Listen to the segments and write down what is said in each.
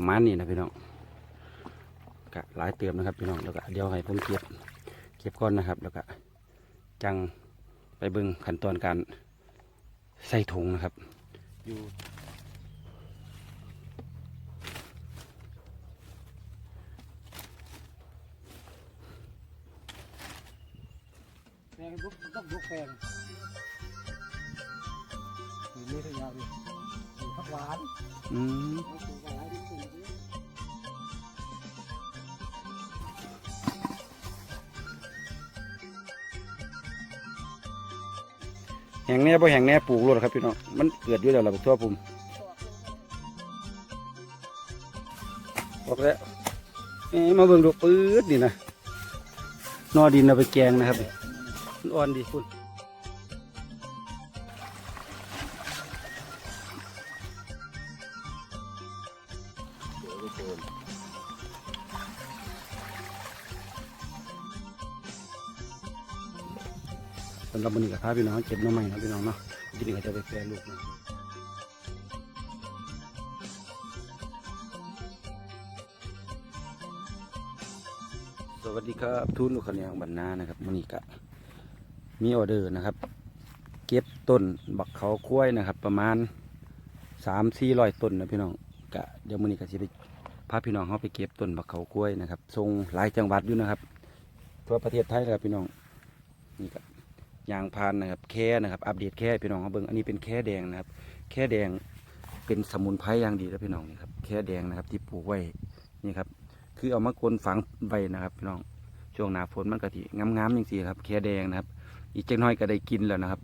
ประมาณนี้นะพี่น้องก็หลายเติมนะครับพี่น้องแล้วก็เดี๋ยวให้ผมเก็บเก็บก้อนนะครับ แล้วก็จังไปเบิ่งขั้นตอนการใส่ถุงนะครับ อยู่แปลงบุกต้องบุกแปลงนี่นี่ทุกอย่างนี่นี่ผัก หวานอืมเอาปลูกหวานที่สุดนี่แห่งแน่บ่แห่งแน่ปลูกรถครับพี่น้องมันเกิดอยู่แล้วล่ะบักทั่วปุ่มบอกแล้วเอ้มาเบิ่งดูปื๊ดนี่นะนอดินเอาไปแกงนะครับอ่อนดีคุณ สำหรับวันนี้กับพาพี่น้องเก็บน้องใหม่นะพี่น้องเนาะทีนี้ก็จะไปแปรลูกนะสวัสดีครับทุนลูกขะเนียงบรรณานะครับวันนี้ก็มีออเดอร์นะครับ เก็บต้นบักเขาคุ้วยนะครับ ประมาณสามสี่ร้อยต้นนะพี่น้องกะเดี๋ยวมื้อนี้ก็จะไป พาพี่น้องเขาไปเก็บต้นบักเขาคุ้วยนะครับส่งหลายจังหวัดอยู่นะครับ ทั่วประเทศไทยเลยครับพี่น้องนี่ครับยางพานนะครับแค่นะครับ อัปเดตแค่พี่น้องเขาเบิ่งอันนี้เป็นแค่แดงนะครับ แค่แดงเป็นสมุนไพรอย่างดีแล้วพี่น้องนี่ครับแค่แดงนะครับที่ปลูกไว้นี่ครับ คือเอามากลนฝังไว้นะครับพี่น้องช่วงหน้าฝนมันก็ที่งามๆจริงๆครับแค่แดงนะครับ อีกเจักหน้อยก็ได้กินแล้วนะครับ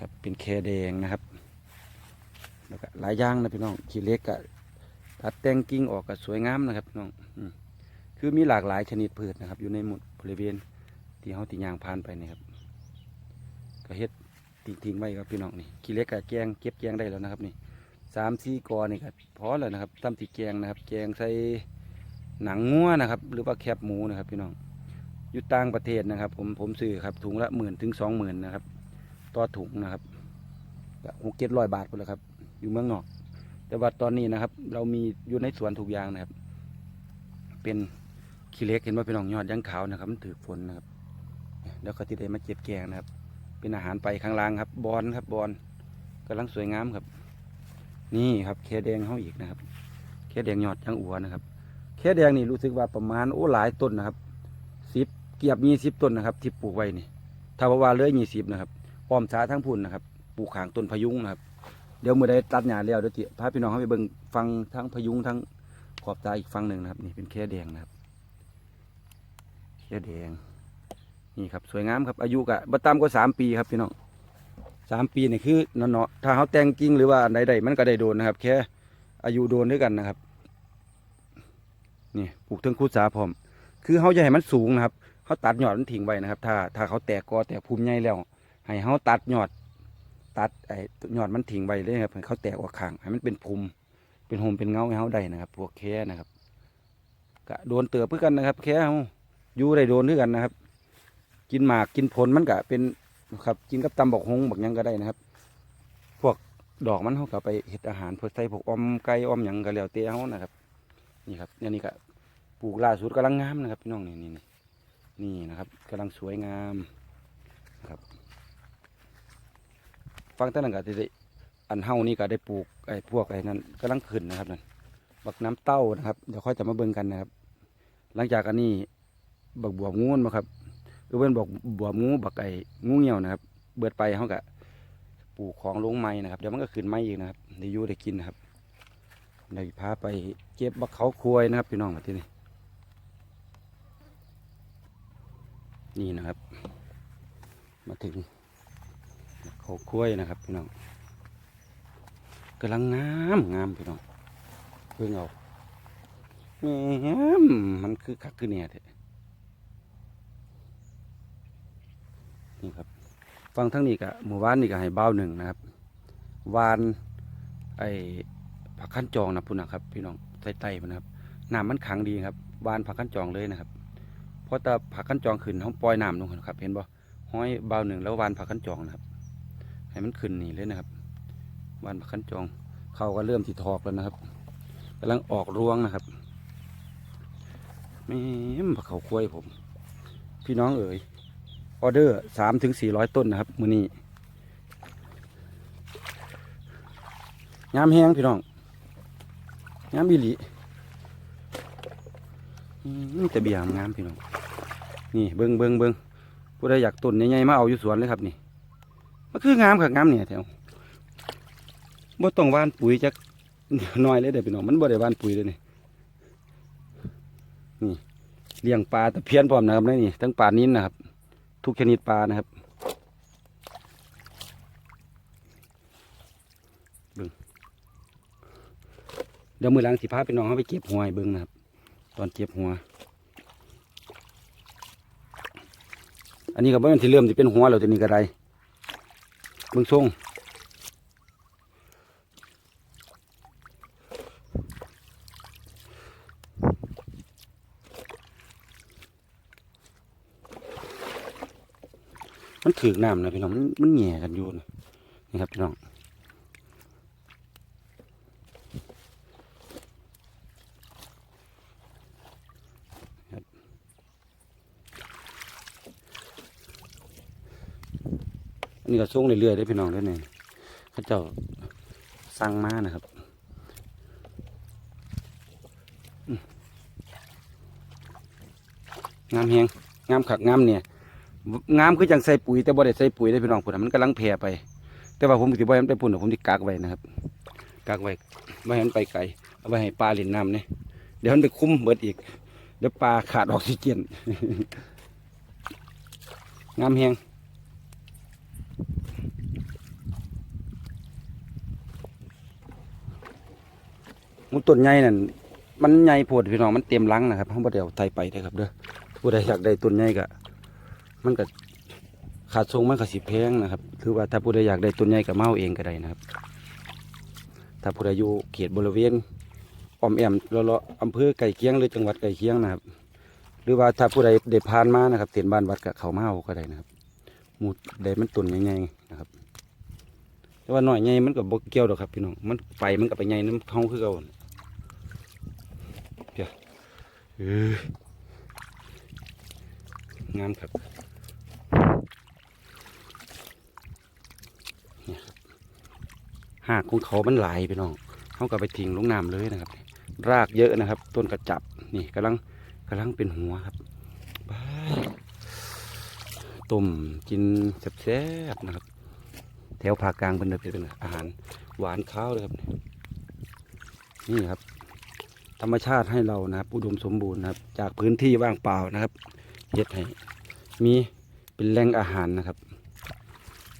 ครับเป็นแค่แดงนะครับแล้วก็หลายอย่างนะพี่น้องขี้เล็กก็ ตัดแต่งกิ่งออกก็สวยงามนะครับน้องคือมีหลากหลายชนิดพืชนะครับ อยู่ในหมุดบริเวณที่เขาตียางผ่านไปนี่ครับก็เฮ็ดทิ้งๆไว้ครับพี่น้องนี่ขี้เล็กกับแกงเก็บแกงได้แล้วนะครับนี่สามสี่กอนี่ครับพอแล้วนะครับตำตีแกงนะครับ แกงใส่หนังงัวนะครับ หรือว่าแคบหมูนะครับ พี่น้องอยู่ต่างประเทศนะครับ ผมผมซื้อครับถุงละหมื่นถึงสองหมื่นนะครับต่อถุงนะครับหกเจ็ดร้อยบาทไปแล้วครับ อยู่เมืองนอก แต่ว่าตอนนี้นะครับ เรามีอยู่ในสวนทุกยางนะครับ เป็นขี้เล็กเห็นว่าพี่น้องยอดยังขาวนะครับ มันถือฝนนะครับ แล้วก็ที่ได้มาเก็บแกงนะครับ เป็นอาหารไปข้างล่างครับ บอลครับบอลกำลังสวยงามครับ นี่ครับแค่แดงเขาอีกนะครับแค่แดงยอดยังอัวนะครับแค่แดงนี่รู้สึกว่าประมาณโอ้หลายต้นนะครับสิบเกียบมีสิบต้นนะครับ ที่ปลูกไว้นี่ถ้าว่าเลือยี่สิบนะครับปอมสาทั้งพุ่นนะครับ ปลูกขางต้นพยุงนะครับ เดี๋ยวเมื่อได้ตัดหญ้าแล้วเดี๋ยวจิพาพี่น้องเขาไปเบิ่งฟังทั้งพยุงทั้งขอบตาอีกฟังหนึ่งนะครับ นี่เป็นแค่แดงนะครับแค่แดง นี่ครับ สวยงามครับอายุกะบ่ต่ำกว่าสามปีครับพี่น้องสามปีนี่คือเนาะๆถ้าเขาแต่งกิ่งหรือว่าอันใดๆมันก็ได้โดนนะครับ แค่อายุโดนด้วยกันนะครับนี่ปลูกเทิงคุดสาพร้อม คือเขาจะให้มันสูงนะครับเขาตัดหยอดมันทิ้งไว้นะครับ ถ้าถ้าเขาแตกกอแตกภูมิใหญ่แล้วให้เขาตัดหยอด ตัดไอ้ยอดมันทิ้งไว้เลยครับให้เขาแตกออกข้างให้มันเป็นภูมิเป็นโฮมเป็นเงาให้เขาได้นะครับ พวกแค่นะครับก็โดนเตือเพื่อกันนะครับ แค่เขาอยู่ได้โดนด้วยกันนะครับ กินหมากกินผลมันก็เป็นครับกินกับตำบอกฮงบักยังก็ได้นะครับ พวกดอกมันเขาก็ไปเห็ดอาหารเพื่อใส่พวกออมไก่ออมหยังก็แล้วแต่เขานะครับ นี่ครับเนี่ยนี่ก็ปลูกล่าสุดกำลังงามนะครับพี่น้องนี่นี่นี่นี่นะครับกำลังสวยงามนะครับ ฟังตั้งแต่ก็ได้อันเฮานี่ก็ได้ปลูกไอ้พวกไอ้นั้นกำลังขึ้นนะครับนั่นบักน้ำเต้านะครับเดี๋ยวค่อยจะมาเบิ่งกันนะครับ หลังจากอันนี้บักบวบงูนมาครับคือเพื่อนบอกบวบงูบักไก่งูเหี่ยวนะครับ เบิดไปเขากะปลูกของลงไม้นะครับเดี๋ยวมันก็ขึ้นไม้อีกนะครับได้อยู่ได้กินนะครับเดี๋ยวพาไปเก็บบักเขาควยนะครับพี่น้องมาที่นี่นี่นะครับ มาถึง เขาควยนะครับพี่น้องกำลังงามงามพี่น้องเพิ่งเอาแหมมันคือคักคือเนี่ยเถอะนี่ครับ ฟังทั้งนี้กะหมู่บ้านนี่ก็ให้เบ้าหนึ่งนะครับ วาน ไอ้ผักขั้นจองนะพุ่นนะครับ พี่น้องใส่ไตมันนะครับน้ำมันขังดีครับวานผักขั้นจองเลยนะครับเพราะแต่ผักขั้นจองขึ้นเขาปล่อยน้ำลงครับ เห็นบ่ห้อยเบ้าหนึ่งแล้ววานผักขั้นจองนะครับ ให้มันขึ้นนี่เลยนะครับวานผักขั้นจองเขาก็เริ่มที่ทอกแล้วนะครับกำลังออกรวงนะครับแม่บักเขาควายผม พี่น้องเอ๋ยออเดอร์สามถึงสี่ร้อยต้นนะครับมือนี้ยามแห้งพี่น้องยามบิลีอืมแต่เบียร์งามพี่น้อง นี่เบิงเบิงเบิงผู้ใดอยากต้นใหญ่ๆมาเอาอยู่สวนเลยครับนี่ มันคืองามค่ะงามเนี่ยแถวบ่ต้องว่านปุ๋ยจักน้อยเลยเด้อพี่น้องมันบ่ได้ว่านปุ๋ยเลยนี่นี่เลี้ยงปลาตะเพียนพร้อมนะครับนี่ทั้งปลานิ้นนะครับ ทุกชนิดปลานะครับเบิ่งเดี๋ยวมือหลังสิพาพี่น้องเขาไปเก็บหัวให้เบิ่งนะครับ ตอนเก็บหัว อันนี้ก็บ่แม่นที่เริ่มที่เป็นหัวแล้วตัวนี้ก็ได้ เบิ่งทรงมันถือน้ำนะพี่น้องมันมันแหง่กันอยู่นะนี่ครับพี่น้อง อันนี้ก็ส่งเรื่อยๆได้พี่น้องได้อเนี่ยเขาเจ้าสั่งมานะครับงามแหงงามขักงามเนี่ยงามคือจังใส่ปุ๋ยแต่บ่ได้ใส่ปุ๋ยได้พี่น้องพุ่นน่มันกำลังแผ่ไป แต่ว่าผมสิบ่ามันไปพุ่นน่ผมสิกักไว้นะครับกักไว้ไม่ให้มันไปไกลเอาไว้ให้ปลาเล่นน้ำเนี่ยเดี๋ยวมันไปคุ้มเบิดอีกเดี๋ยวปลาขาดออกซิเจนงามแฮง มุต้นใหญ่นั่นมันใหญ่โพดพี่น้องมันเต็มรังนะครับเขาบ่ได้เอาไทยไปเด้ครับเด้อผู้ใดอยากได้ต้นใหญ่ก็มันก็ขาดทรงมันก็สิแพงนะครับคือว่าถ้าผู้ใดอยากได้ต้นใหญ่ก็เมาเอาเองก็ได้นะครับ ถ้าผู้ใดอยู่เขตบริเวณออมแอมเลาะๆอำเภอไก่เคียงหรือจังหวัดไก่เคียงนะครับ หรือว่าถ้าผู้ใดได้ผ่านมานะครับเตียนบ้านวัดกับเขามาเอาก็ได้นะครับหมูใดมันต้นใหญ่ๆนะครับ แต่ว่าหน่อยใหญ่มันก็บกเกี่ยวดอกครับพี่น้องมันไปมันก็ไปใหญ่น้ำเขาคือเก่าน่ะเดี๋ยวเอ้ย งามครับหากของเขามันหลายพี่น้องเขาก็ไปทิ้งลงน้ำเลยนะครับ รากเยอะนะครับ ต้นกระจับนี่กำลังกำลังเป็นหัวครับบ้ายต้มกินแซ่บๆนะครับ แถวภาคกลางเป็นเป็นอาหารหวานข้าวเลยครับ นี่ครับ ธรรมชาติให้เรานะครับอุดมสมบูรณ์นะครับ จากพื้นที่ว่างเปล่านะครับเฮ็ดให้มีเป็นแหล่งอาหารนะครับ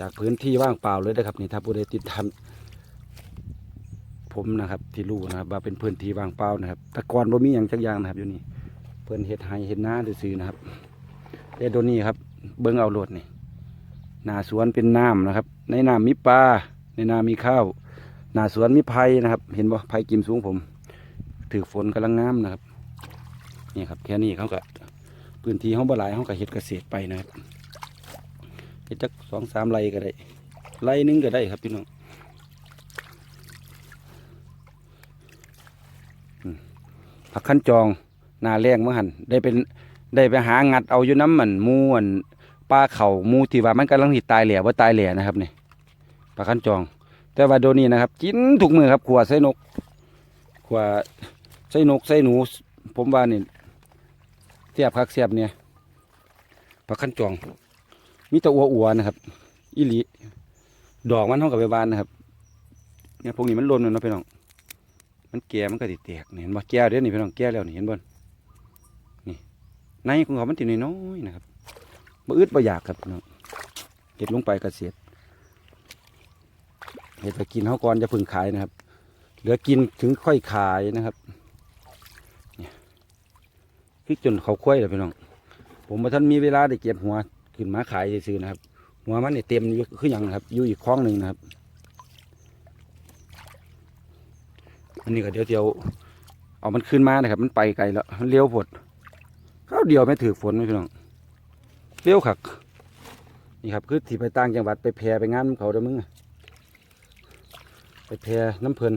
จากพื้นที่ว่างเปล่าเลยนะครับนี่ถ้าผู้ใดติดตามผมนะครับที่รู้นะครับว่าเป็นพื้นที่ว่างเปล่านะครับต่ก่อนบ่มีอย่างจักอย่างนะครับอยู่นี่เพิ่อนเฮ็ดไห้เฮ็ดนาซื่อนะครับแต่ตัวนี้ครับ เบิ่งเอาโลดนี่นาสวนเป็นน้ำนะครับ ในน้ำมีปลาในน้ำมีข้าวนาสวนมีไผ่นะครับ เห็นบ่ไผ่กิมสูงผม ถือฝนกำลังงามนะครับนี่ครับแค่นี้เขาก็พื้นที่เขาบ่หลายเขาก็เฮ็ดเกษตรไปนะครับเฮ็ดจักสองสามไร่ก็ได้ไร่นึงก็ได้ครับพี่น้องผักขั้นจองนาแรงเมื่อหันได้เป็นได้ไปหางัดเอาอยู่น้ำมันมูอันปลาเข่ามูที่ว่ามันกำลังหิตายแหล่ว่าตายแหล่นะครับนี่ผักขั้นจอง แต่ว่าโดนี้นะครับ กินทุกมือครับขวดใส่นกขวด ใส่นกใส่หนู ผมว่านี่เสียบคักเสียบเนี่ยผักขั้นจองมีแตะอัวอัวนะครับอีหลีดอกมันเท่ากับใบบานนะครับเนี่ยพวกนี้มันล่นแล้วเนะพี่น้องมันแก่มันก็ติแตกเห็นบ่แก่เด้อนี่พี่น้องแก่แล้วนี่เห็นบ่นี่ในของเขามันติดน้อยๆนะครับบ่อึดบ่อยากครับพี่น้องเก็บลงไปกระเสียดเห็ดไปกินเขาก่อนจะพึ่งขายนะครับ เหลือกินถึงค่อยขายนะครับ คือจนเขาค่อยเลยพี่น้อง ผมมาท่านมีเวลาได้เก็บหัวขึ้นมาขายซื้อๆนะครับ หัวมันเนี่ยเต็มอยู่คืออย่างนะครับ อยู่อีกคล้องหนึ่งนะครับ อันนี้ก็เดี๋ยวเดี๋ยวเอามันขึ้นมานะครับ มันไปไกลแล้วมันเลี้ยวผดข้าวเดียวไม่ถือฝนไหมพี่น้องเลี้ยวขัก นี่ครับ คือที่ไปต่างจังหวัดไปแพรไปงานเขาเด้อมึงไปแพรน้ำเพลิน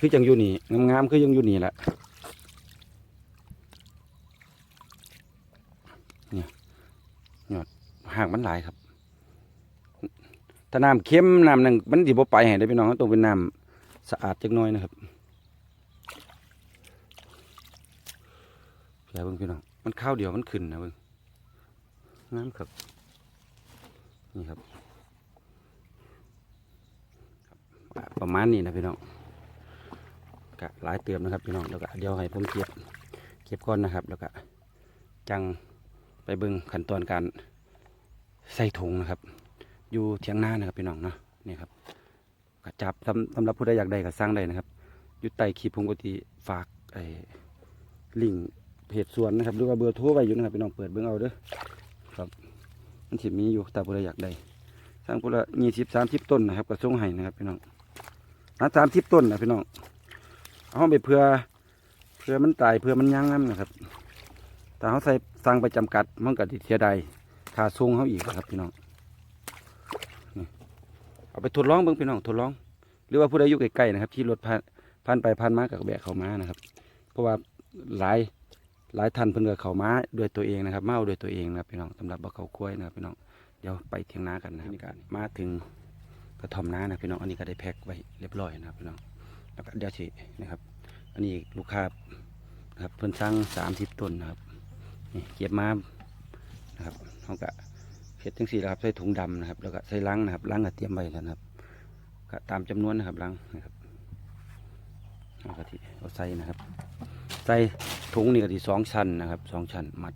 คือจังอยู่นี่งามๆคือยังอยู่นี่แหละเนี่ยยอดหากมันหลายครับ ถ้าน้ำเค็มน้ำหนั่นมันสิบ่ไปให้ได้พี่น้องต้องเป็นน้ำสะอาดจักน่อยนะครับอย่าเบิ่งพี่น้องมันข้าวเดียวมันขึ้นนะเบิ่งงามครับ นี่ครับ ประมาณนี้นะพี่น้อง ก็หลายเติมนะครับพี่น้องแล้วก็เดี๋ยวให้ผมเก็บเก็บก้อนนะครับ แล้วก็จังไปเบิ่งขั้นตอนการใส่ถุงนะครับ อยู่เทียงหน้านะครับพี่น้องเนาะนี่ครับก็จับสำสำหรับผู้ใดอยากได้ก็สร้างได้นะครับอยู่ใต้คลิปผมก็ทีฝากไอ้ลิงเพจสวนนะครับหรือว่าเบอร์โทรไว้อยู่นะครับพี่น้องเปิดเบิ่งเอาเด้อครับมันสิมีอยู่แต่ผู้ใดอยากได้สร้างผู้ละยี่สิบสามสิบต้นนะครับก็ส่งให้นะครับพี่น้องนะสามสิบต้นนะพี่น้อง เอาไปเพื่อเพื่อมันตายเพื่อมันยั้งน้ำนะครับ แต่เขาใส่สั่งไปจำกัดมันก็ติเสียดายค่าส่งเขาอีกนะครับพี่น้องเอาไปทดลองเบิ่งพี่น้องทดลอง หรือว่าผู้ใดอยู่ใกล้ๆนะครับ ที่รถผ่านผ่านไปผ่านมากับแบกเข้ามานะครับ เพราะว่าหลายหลายท่านเพิ่นก็เข้ามาด้วยตัวเองนะครับมาเอาด้วยตัวเองนะครับพี่น้องสำหรับบ่เขากล้วยนะครับพี่น้องเดี๋ยวไปเทียงนากันนะครับนี่ก็มาถึงกระท่อมนานะพี่น้องอันนี้ก็ได้แพ็คไว้เรียบร้อยนะครับพี่น้อง แล้วก็เดี๋ยวสินะครับ อันนี้ลูกค้านะครับเพิ่นสั่งสามสิบต้นนะครับนี่เก็บมานะครับเขาก็เห็ดจังสี่นะครับใส่ถุงดำนะครับ แล้วก็ใส่ลังนะครับลังก็เตรียมไว้แล้วนะครับก็ตามจำนวนนะครับลังนะครับเอากะทิเอาใส่นะครับ ใส่ถุงนี่กะทิสองชั้นนะครับสองชั้นมัด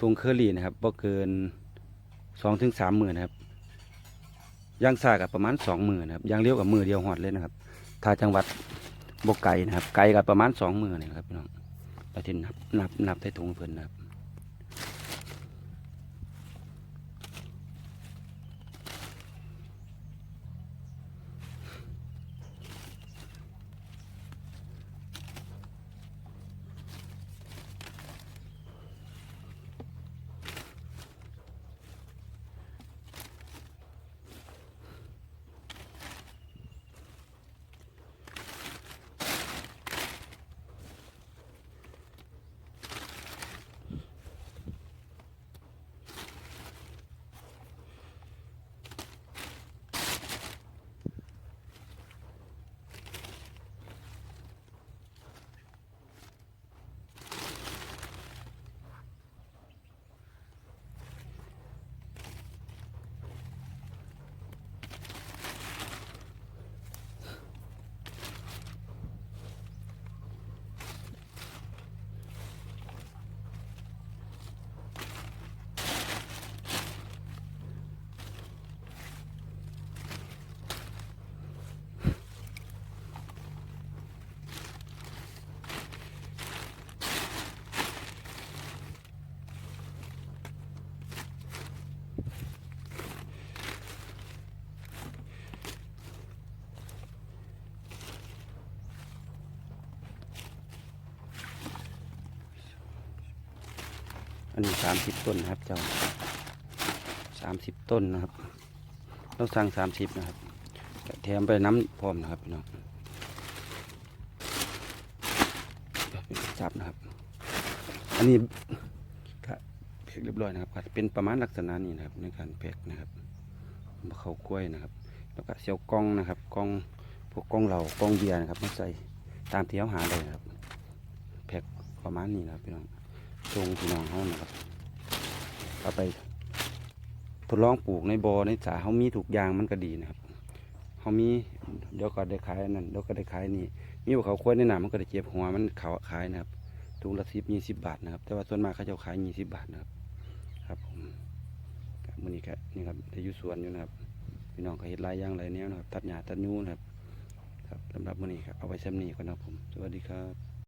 ถุงเคอรี่นะครับบ่เกินสองถึงสามหมื่นนะครับย่างซากับประมาณสองหมื่นนะครับย่างเลี้ยวกับมือเดียวหอดเลยนะครับ ถ้าจังหวัดบกไก่นะครับ ไก่กับประมาณสองมื่นนะครับพี่น้องแล้วที่นับนับนับใส่ถุงเพิ่นนะครับันสามสิบต้นนะครับ เจ้าสามสิบต้นนะครับต้องสั่งสามสิบนะครับแถมไปน้ำพร้อมนะครับพี่น้องจับนะครับ อันนี้ก็แพ็คเรียบร้อยนะครับเป็นประมาณลักษณะนี้นะครับ ในการแพ็คนะครับมะเขากล้วยนะครับ แล้วก็เสียวกล้องนะครับกล้องพวกกล้องเหล่ากล้องเบียร์นะครับมาใส่ตามที่เขาหาได้นะครับแพ็คประมาณนี้นะครับพี่น้อง ทรงพี่น้องเขานะครับเอาไป ทดลองปลูกในบอ่อในสาเขามีถูกยางมันก็ดีนะครับเขามีเดี๋ยวก็ได้ขายนั่นเดี๋ยวก็ได้ขายนี่มีพวกเขาควรในหนามันก็ได้เจ็บหัวมันเขาขายนะครับถุงละสิบยี่สิบบาทนะครับ แต่ว่าส่วนมากเขาจะขายยี่สิบบาทนะครับ ครับผมครับมือนี้ก็นี่ครับได้อยู่สวนอยู่นะครับ พี่น้องก็เห็ดลายย่างลายแนวนะครับ ตัดหญ้าตัดยูนะครับ ครับสำหรับมือนี้ครับเอาไว้ซ้ำนี้ก่อนนะครับผม สวัสดีครับ